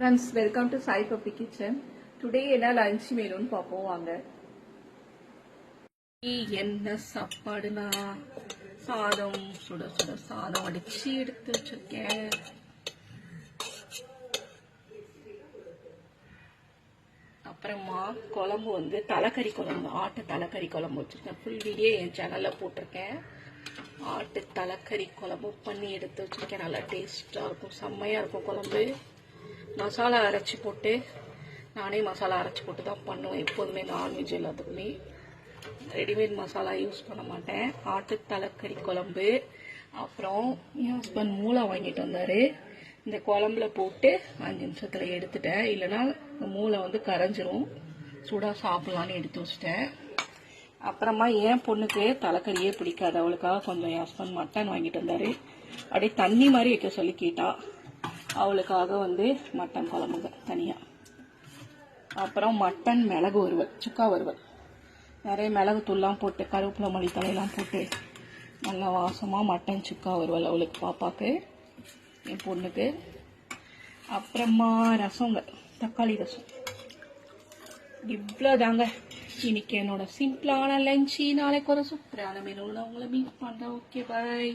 Friends welcome to Sai puppy kitchen today என்ன lunch மெனுன்னு பார்ப்போம் வாங்க. என்ன சாப்பாடுனா சாதம் சுட சுட சாதம் அடிச்சு எடுத்து வச்சிருக்கேன். அப்புறமா குழம்பு வந்து தலைக்கறி குழம்பு ஆட்டு தலைக்கறி குழம்பு வச்சிருக்கேன். ஃபுல் வீடியோ என் சேனலில் போட்டிருக்கேன். ஆட்டு தலைக்கறி குழம்பு பண்ணி எடுத்து வச்சிருக்கேன். நல்லா டேஸ்ட்டாக இருக்கும் செம்மையாக இருக்கும் குழம்பு. மசாலா அரைச்சி போட்டு நானே மசாலா அரைச்சி போட்டு தான் பண்ணுவேன். எப்போதுமே நான்வெஜ் எல்லாத்துக்குமே. ரெடிமேட் மசாலா யூஸ் பண்ண மாட்டேன். ஆட்டு தலைக்கறி குழம்பு அப்புறம் என் ஹஸ்பண்ட் மூளை வாங்கிட்டு வந்தார். இந்த குழம்புல போட்டு அஞ்சு நிமிஷத்தில் எடுத்துட்டேன். இல்லைன்னா மூளை வந்து கரைஞ்சிரும். சூடாக சாப்பிட்லான்னு எடுத்து வச்சிட்டேன். அப்புறமா என் பொண்ணுக்கு தலைக்கறியே பிடிக்காது. அவளுக்காக கொஞ்சம் என் ஹஸ்பண்ட் மட்டன் வாங்கிட்டு வந்தார். அப்படியே தண்ணி மாதிரி வைக்க சொல்லி கேட்டா அவளுக்காக வந்து மட்டன் குழம்புங்க தனியாக அப்புறம் மட்டன் மிளகு வறுவல் சுக்கா வறுவல். நிறைய மிளகு தூள்லாம் போட்டு கருவேப்பிலை மல்லி தலையெல்லாம் போட்டு நல்லா வாசமாக மட்டன் சுக்கா வறுவல் அவளுக்கு பாப்பாக்கு என் பொண்ணுக்கு. அப்புறமா ரசங்க தக்காளி ரசம். இவ்வளோதாங்க இன்னைக்கு என்னோட சிம்பிளான லஞ்ச். நாளைக்கு ஒரு சூப்பரான மெனுவில் உங்களை மீட் பண்ணுறேன் ஓகே பாய்